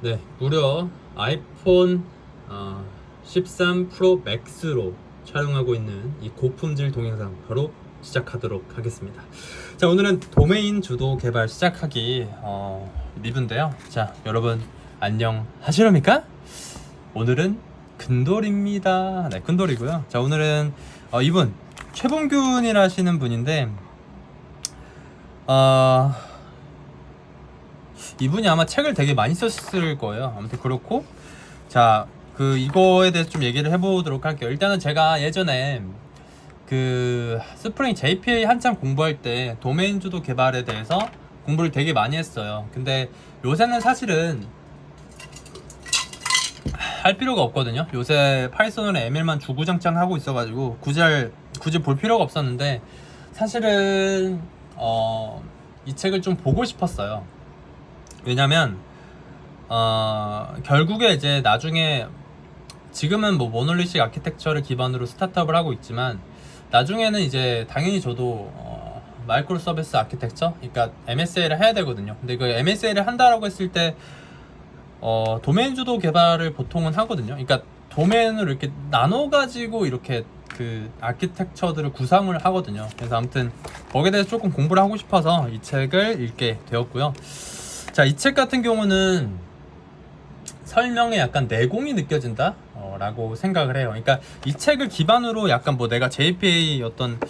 네, 무려 아이폰 어, 13 프로 맥스로 촬영하고 있는 이 고품질 동영상 바로 시작하도록 하겠습니다. 자, 오늘은 도메인 주도 개발 시작하기 어, 리뷰인데요. 자, 여러분 안녕 하시렵니까? 오늘은 근돌입니다. 네, 근돌이고요. 자, 오늘은 어, 이분 최봉균이라 하시는 분인데 어, 이분이 아마 책을 되게 많이 썼을 거예요. 아무튼 그렇고 자 그 이거에 대해서 좀 얘기를 해보도록 할게요. 일단은 제가 예전에 그 스프링 JPA 한참 공부할 때 도메인 주도 개발에 대해서 공부를 되게 많이 했어요. 근데 요새는 사실은 할 필요가 없거든요. 요새 파이썬으로 ML만 주구장창 하고 있어가지고 굳이 할- 굳이 볼 필요가 없었는데 사실은 어, 이 책을 좀 보고 싶었어요. 왜냐면 어, 결국에 이제 나중에 지금은 뭐 모놀리식 아키텍처를 기반으로 스타트업을 하고 있지만 나중에는 이제 당연히 저도 어, 마이크로 서비스 아키텍처 그러니까 MSA를 해야 되거든요. 근데 그 MSA를 한다라고 했을 때 어, 도메인 주도 개발을 보통은 하거든요. 그러니까 도메인을 이렇게 나눠 가지고 이렇게 그 아키텍처들을 구상을 하거든요. 그래서 아무튼 거기에 대해서 조금 공부를 하고 싶어서 이 책을 읽게 되었고요. 자, 이 책 같은 경우는 설명에 약간 내공이 느껴진다? 어, 라고 생각을 해요. 그러니까 이 책을 기반으로 약간 뭐 내가 JPA 어떤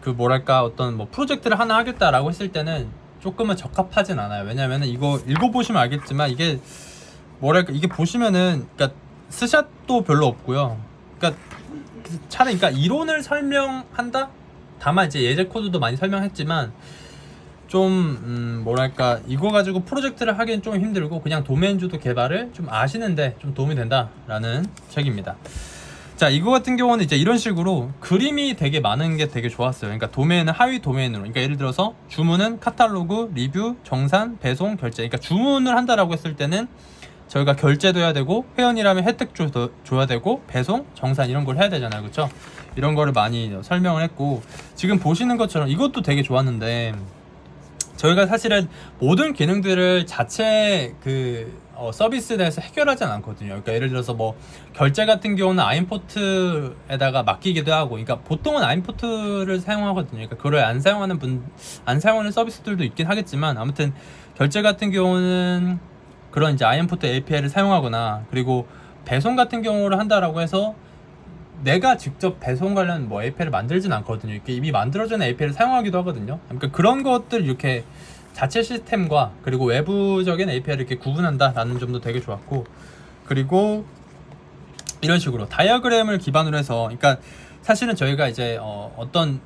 그 뭐랄까 어떤 뭐 프로젝트를 하나 하겠다라고 했을 때는 조금은 적합하진 않아요. 왜냐면은 이거 읽어보시면 알겠지만 이게 뭐랄까 이게 보시면은 그러니까 스샷도 별로 없고요. 그러니까 그 차라리 그러니까 이론을 설명한다? 다만 이제 예제 코드도 많이 설명했지만 좀 음, 뭐랄까 이거 가지고 프로젝트를 하기엔 좀 힘들고 그냥 도메인 주도 개발을 좀 아시는데 좀 도움이 된다라는 책입니다. 자 이거 같은 경우는 이제 이런 식으로 그림이 되게 많은 게 되게 좋았어요. 그러니까 도메인은 하위 도메인으로. 그러니까 예를 들어서 주문은 카탈로그, 리뷰, 정산, 배송, 결제. 그러니까 주문을 한다라고 했을 때는 저희가 결제도 해야 되고 회원이라면 혜택 줘, 줘야 되고 배송, 정산 이런 걸 해야 되잖아요, 그렇죠? 이런 거를 많이 설명을 했고 지금 보시는 것처럼 이것도 되게 좋았는데 저희가 사실은 모든 기능들을 자체 그 어, 서비스에 대해서 해결하진 않거든요. 그러니까 예를 들어서 뭐 결제 같은 경우는 아임포트에다가 맡기기도 하고, 그러니까 보통은 아임포트를 사용하거든요. 그러니까 그걸 안 사용하는 분, 안 사용하는 서비스들도 있긴 하겠지만, 아무튼 결제 같은 경우는 그런 이제 아임포트 API를 사용하거나, 그리고 배송 같은 경우를 한다라고 해서 내가 직접 배송 관련 뭐 API를 만들진 않거든요. 이렇게 이미 만들어진 API를 사용하기도 하거든요. 그러니까 그런 것들 이렇게 자체 시스템과 그리고 외부적인 API를 이렇게 구분한다라는 점도 되게 좋았고 그리고 이런 식으로 다이어그램을 기반으로 해서 그러니까 사실은 저희가 이제 어, 어떤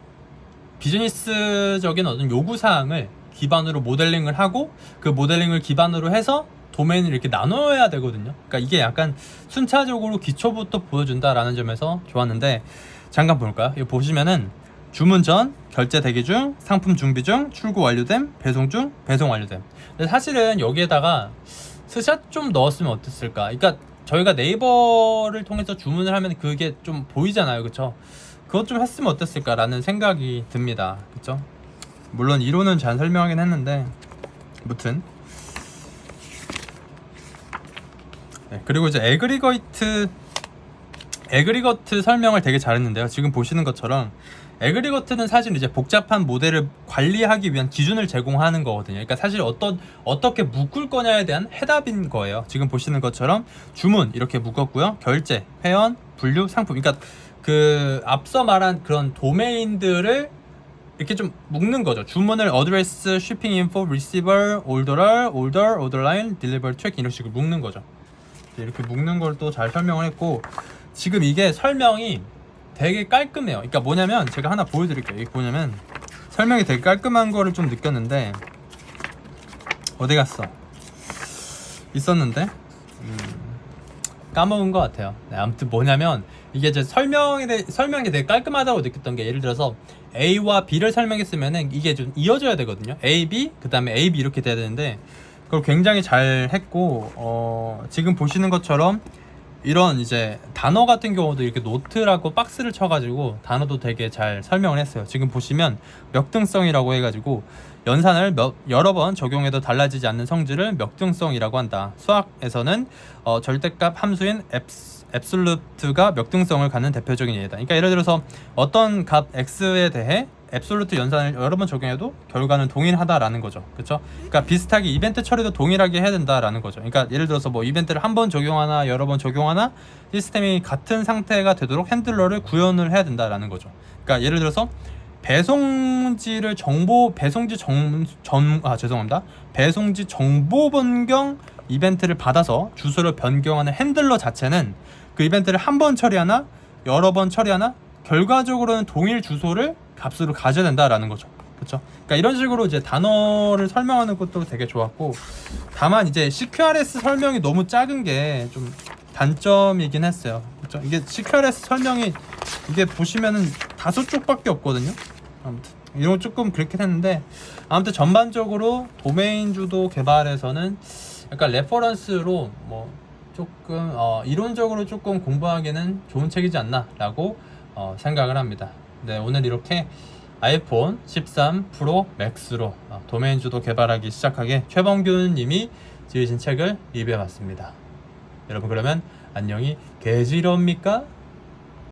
비즈니스적인 어떤 요구 사항을 기반으로 모델링을 하고 그 모델링을 기반으로 해서 도메인을 이렇게 나눠야 되거든요. 그러니까 이게 약간 순차적으로 기초부터 보여준다라는 점에서 좋았는데 잠깐 볼까요? 이거 보시면은 주문 전, 결제 대기 중, 상품 준비 중, 출고 완료됨, 배송 중, 배송 완료됨. 근데 사실은 여기에다가 스샷 좀 넣었으면 어땠을까? 그러니까 저희가 네이버를 통해서 주문을 하면 그게 좀 보이잖아요, 그렇죠? 그것 좀 했으면 어땠을까라는 생각이 듭니다, 그렇죠? 물론 이론은 잘 설명하긴 했는데, 무튼 네, 그리고 이제 에그리거이트 에그리거트 설명을 되게 잘했는데요. 지금 보시는 것처럼 에그리거트는 사실 이제 복잡한 모델을 관리하기 위한 기준을 제공하는 거거든요. 그러니까 사실 어떤 어떻게 묶을 거냐에 대한 해답인 거예요. 지금 보시는 것처럼 주문 이렇게 묶었고요. 결제, 회원, 분류, 상품. 그러니까 그 앞서 말한 그런 도메인들을 이렇게 좀 묶는 거죠. 주문을 어드레스, info, receiver, order, order, order line, deliver, track 이런 식으로 묶는 거죠. 이렇게 묶는 걸 또 잘 설명을 했고 지금 이게 설명이 되게 깔끔해요. 그러니까 뭐냐면 제가 하나 보여드릴게요. 이게 뭐냐면 설명이 되게 깔끔한 거를 좀 느꼈는데 어디 갔어? 있었는데 음, 까먹은 것 같아요. 네, 아무튼 뭐냐면 이게 이제 설명에 대해 설명이 되게 깔끔하다고 느꼈던 게 예를 들어서 A와 B를 설명했으면은 이게 좀 이어져야 되거든요. A, B 그 다음에 A, B 이렇게 돼야 되는데 그걸 굉장히 잘 했고 어, 지금 보시는 것처럼 이런 이제 단어 같은 경우도 이렇게 노트라고 박스를 쳐가지고 단어도 되게 잘 설명을 했어요. 지금 보시면 역등성이라고 해가지고 연산을 몇, 여러 번 적용해도 달라지지 않는 성질을 역등성이라고 한다. 수학에서는 어, 절대값 함수인 앱스, 앱솔루트가 역등성을 갖는 대표적인 예다. 그러니까 예를 들어서 어떤 값 x에 대해 앱솔루트 연산을 여러 번 적용해도 결과는 동일하다라는 거죠. 그렇죠? 그러니까 비슷하게 이벤트 처리도 동일하게 해야 된다라는 거죠. 그러니까 예를 들어서 뭐 이벤트를 한 번 적용하나 여러 번 적용하나 시스템이 같은 상태가 되도록 핸들러를 구현을 해야 된다라는 거죠. 그러니까 예를 들어서 배송지를 정보 배송지 정전아 죄송합니다. 배송지 정보 변경 이벤트를 받아서 주소를 변경하는 핸들러 자체는 그 이벤트를 한 번 처리하나 여러 번 처리하나 결과적으로는 동일 주소를 값으로 가져야 된다라는 거죠. 그렇죠? 그러니까 이런 식으로 이제 단어를 설명하는 것도 되게 좋았고 다만 이제 CQRS 설명이 너무 작은 게 좀 단점이긴 했어요. 그렇죠? 이게 CQRS 설명이 이게 보시면은 다섯 쪽밖에 없거든요. 아무튼 이런 거 조금 그렇긴 했는데 아무튼 전반적으로 도메인 주도 개발에서는 약간 레퍼런스로 뭐 조금 어, 이론적으로 조금 공부하기는 좋은 책이지 않나라고 어, 생각을 합니다. 네 오늘 이렇게 아이폰 13 프로 맥스로 어, 도메인 주도 개발하기 시작하게 최범균 님이 지으신 책을 리뷰해봤습니다. 여러분 그러면 안녕히 계지럽니까?